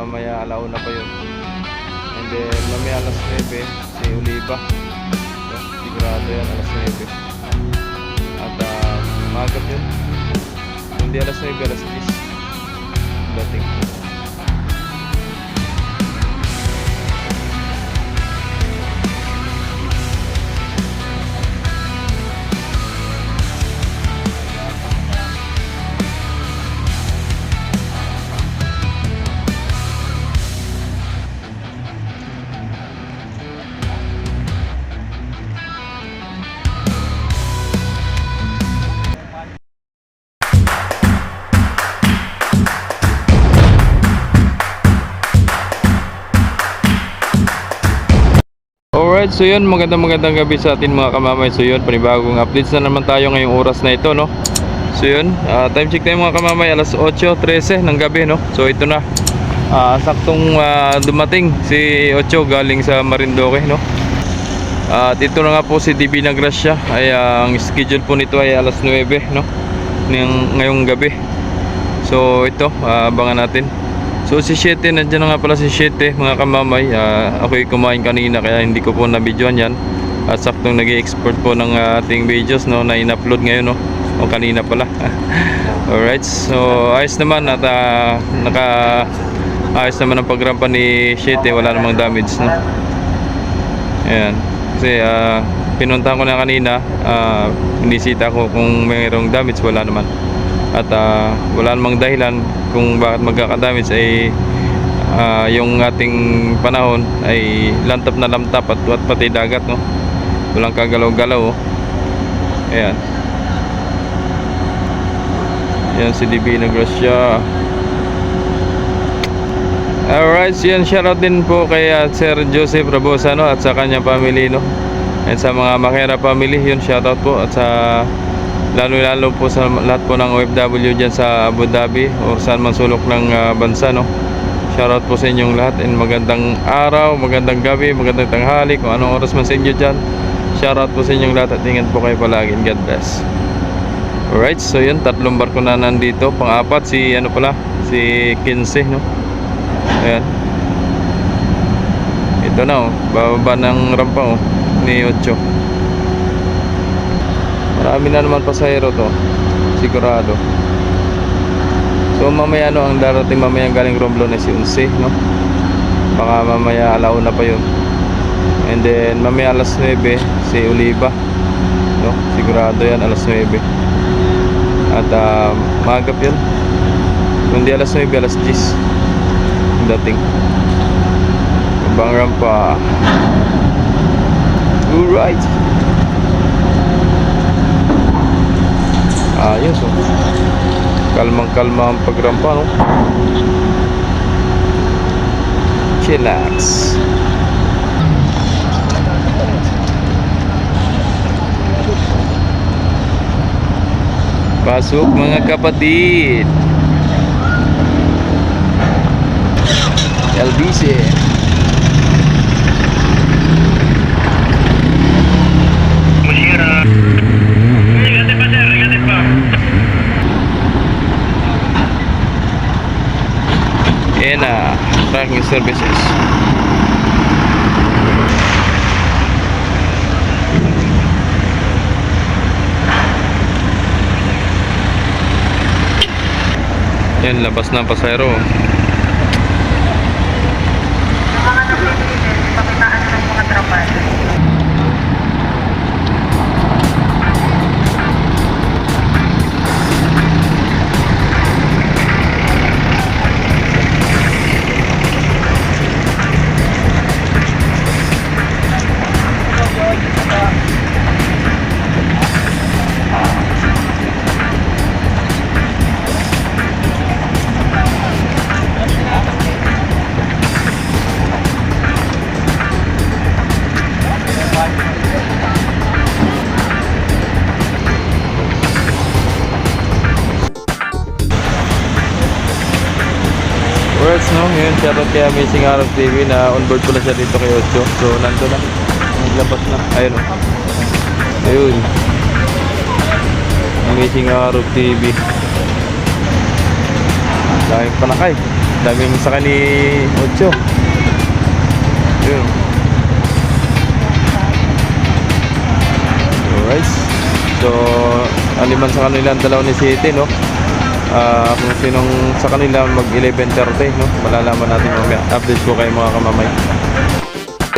mamaya alauna pa yun. And then mamaya alas 9, si Oliva. So, sigurado yan alas 9. At uh, magap yun. Kung di alas 9, alas 10. Dating. Alright, so yun, magandang magandang gabi sa atin mga kamamay. So yun, panibagong updates na naman tayo ngayong oras na ito, no? So yun, ah, time check tayo mga kamamay, alas 8.13 ng gabi, no? So ito na, Ah, saktong ah, dumating si Ocho galing sa Marindoque, no? At ito na nga po si DB na Gracia, ay ah, ang schedule po nito ay alas 9, no? Ngayong, ngayong gabi. So ito, ah, abangan natin. So si 7, nandiyan na nga pala si 7 mga kamamay. Uh, ako'y kumain kanina kaya hindi ko po na-videoan yan. At saktong nag export po ng ah, ating videos no, na in-upload ngayon no. O kanina pala. Alright, so ayos naman at ah, naka ayos naman ang pagrampa ni 7, wala namang damage no. Ayan. Kasi ah, pinuntahan ko na kanina, uh, inisita ko kung mayroong damage, wala naman at ah, wala namang dahilan kung bakit magkakadamage ay ah, yung ating panahon ay lantap na lantap at, at pati dagat no? Walang kagalaw-galaw oh. ayan. Yan si DB na Gracia alright yan shoutout din po kay ah, Sir Joseph Rabosa no, at sa kanyang family no? At sa mga Makera family yun shoutout po. At sa lalo lalo po sa lahat po ng OFW dyan sa Abu Dhabi or saan man sulok ng ah, bansa no? Shoutout po sa inyong lahat and magandang araw magandang gabi magandang tanghali kung anong oras man sa inyo dyan. Shoutout po sa inyong lahat at ingat po kayo palagi and God bless. Alright so yun tatlong barko na nandito. Pang-apat si ano pala si 15 no? Ayan. Ito na oh bababa ng rampa oh ni 8 Marami na naman pasahero to. Sigurado. So mamaya no, ang darating mamaya galing Romblon is yung C, no? Baka mamaya alauna pa yun. And then mamaya alas 9 si Oliva. No? Sigurado yan alas 9. At uh, magap yun. Kundi alas 9, alas 10. Ang dating. Ibang rampa. Alright. Ayos oh. Kalmang-kalma ang pagrampa no. Chillax. Pasok mga kapatid. LBC. Yan na, tracking services. Yan, labas na ang. Yung mga nagbibigay, pakitaan ng mga trabaho. Yun shoutout kay Amazing Arab TV na on board pala siya dito kay Ocho. So nando na, naglabas na. Ayun o. Ayun. Amazing Arab TV. Daming panakay. Daming sa ni Ocho. Yun. Alright. So, aliman sa kanila ang dalawa ni City, no? Ah, kung sinong sa kanila mag 11.30, no? Malalaman natin mamaya. Update ko kayo mga kamamay.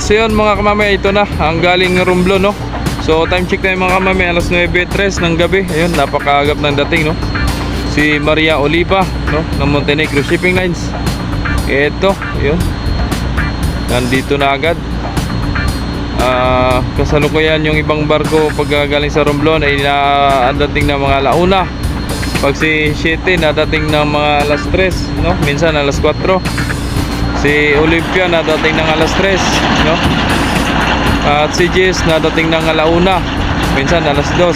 So yun mga kamamay, ito na ang galing Rumblo no. So time check tayo mga kamamay, alas 9.03 ng gabi. Ayun, napakaagap ng dating no. Si Maria Oliva no ng Montenegro Shipping Lines. Ito, yun. Nandito na agad. Ah, kasalukuyan yung ibang barko pag galing sa Romblon ay naadating ng mga launa. Pag si 7 nadating ng mga alas 3, no? Minsan alas 4. Si Olympia nadating ng alas 3, no? At si Jess nadating ng alauna, minsan alas 2.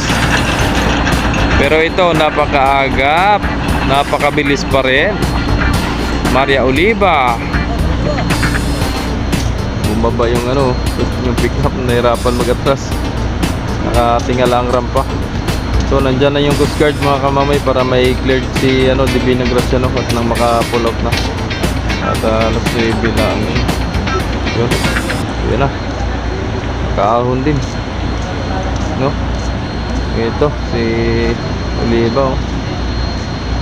Pero ito napakaagap, napakabilis pa rin. Maria Oliva. Bumaba yung ano, yung pickup nahirapan mag-atras. Nakatingala ang rampa. So nandyan na yung Coast Guard mga kamamay para may cleared si ano, Divina Graciano at nang maka-pull out na. At uh, alas 9 na ang yun. Yun na. Kaahon din. No? Ito, si Oliva oh.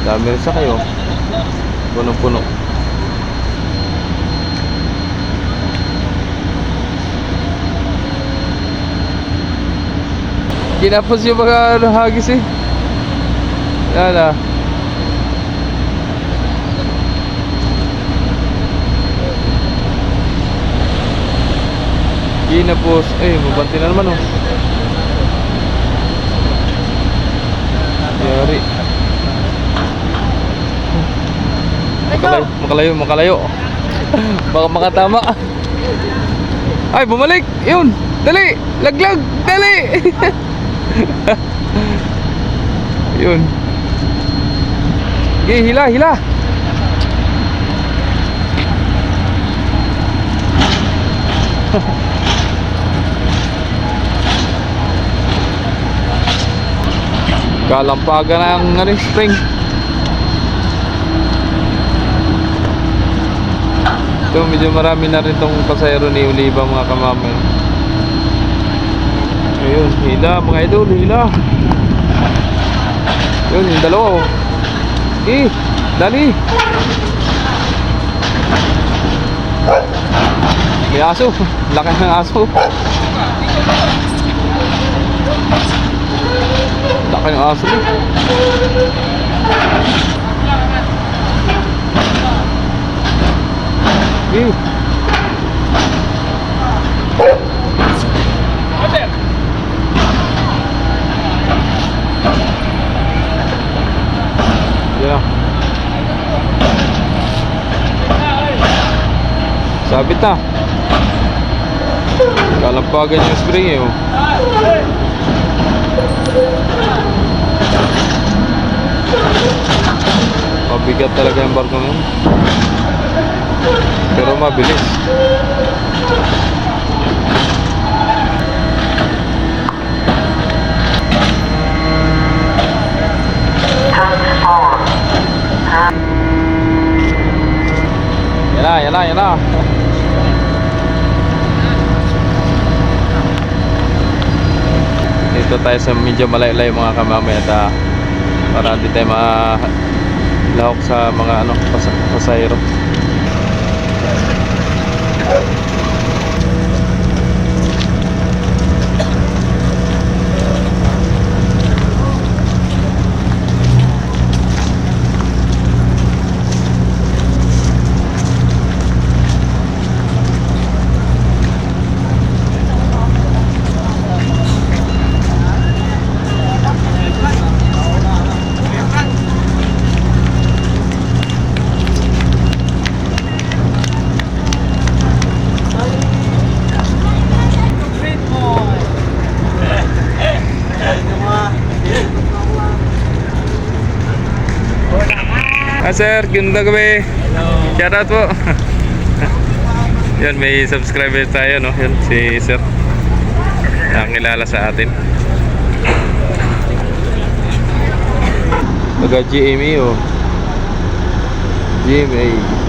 Dami rin sa kayo. Punong-puno. Kinapos yung mga ano, hagis eh. Yan ah. Kinapos. Eh, mabanti na naman oh. Yari. Makalayo, makalayo, makalayo. Baka makatama. Ay, bumalik! Yun! Dali! Laglag! Dali! Yun. Okay, hila, hila. Kalampagan ng ano, spring. Ito, medyo marami na rin tong pasayro ni Oliva mga kamamay. Ayun, hila mga idol, hila. Yun, yung dalawa oh. Eh, dali. May aso. Laki ng aso. Laki ng aso. Eh. Sabit na. Kalampagan yung spring eh. Oh. Mabigat talaga yung barko na yun. Pero mabilis. Yan na, yan na, yan na. Tayo sa medyo malayo-layo mga kamamay at ah, para hindi tayo malahok sa mga ano, pas pasahero. Ah sir, ganda gabi. Shout out po. Yan, may subscriber tayo, no? Yan, si sir. Nakakilala sa atin. Taga GMA, oh. GMA.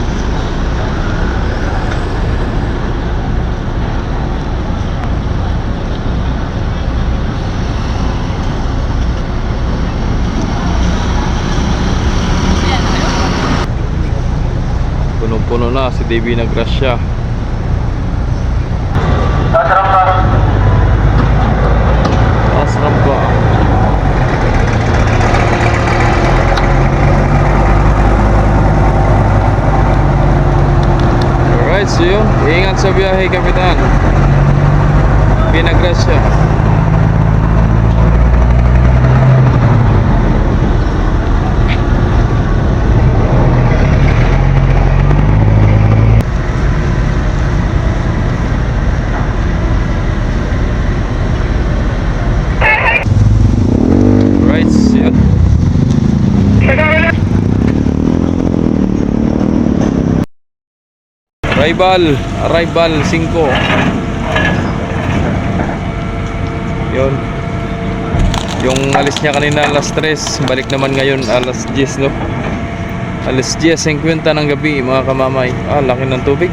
Punong-puno na si Davey Nagrasya. Taas rampa. Alright, so yun. Ingat sa biyahe, Kapitan. Pinagrasya. Alright, so yun. Arrival, arrival 5. Yun. Yung alis niya kanina alas 3, balik naman ngayon alas 10, no? Alas 10.50 ng gabi, mga kamamay. Ah, laki ng tubig.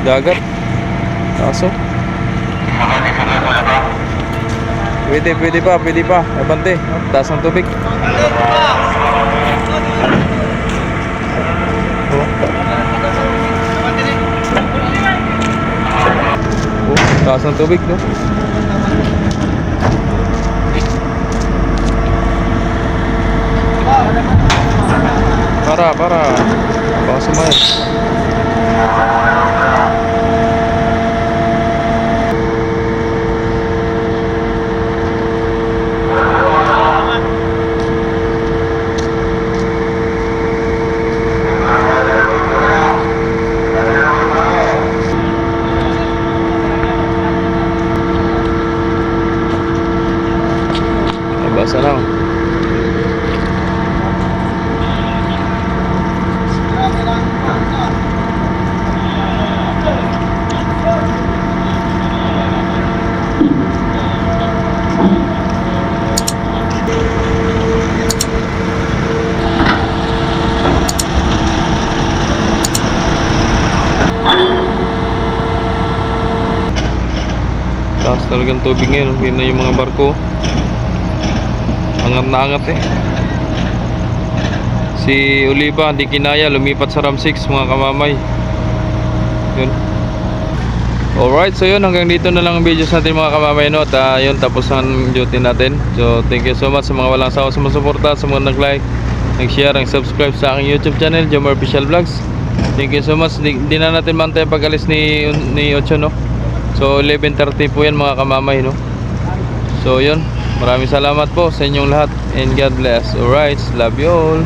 Dagat. Kaso. Pwede, pwede pa, pwede pa. Abante, taas ng tubig. Oh. Taas ng tubig, no? Para, para. Baka sumayad. Nabasa na. oh. Taas talagang tubig ngayon. Hindi na yung mga barko. Angat na angat eh. Si Oliva, di kinaya, lumipat sa Ram 6 mga kamamay. Yun. Alright, so yun, hanggang dito na lang ang videos natin mga kamamay no? At ah, yun, tapos ang duty natin. So, thank you so much sa mga walang sawa sumusuporta, sa mga nag-like, nag-share, and subscribe sa aking YouTube channel, Jomar Official Vlogs. Thank you so much. Di, di na natin mantay pag alis ni, ni Ocho, no? So, 11.30 po yan mga kamamay, no? So, yun. Maraming salamat po sa inyong lahat. And God bless. Alright. Love you all.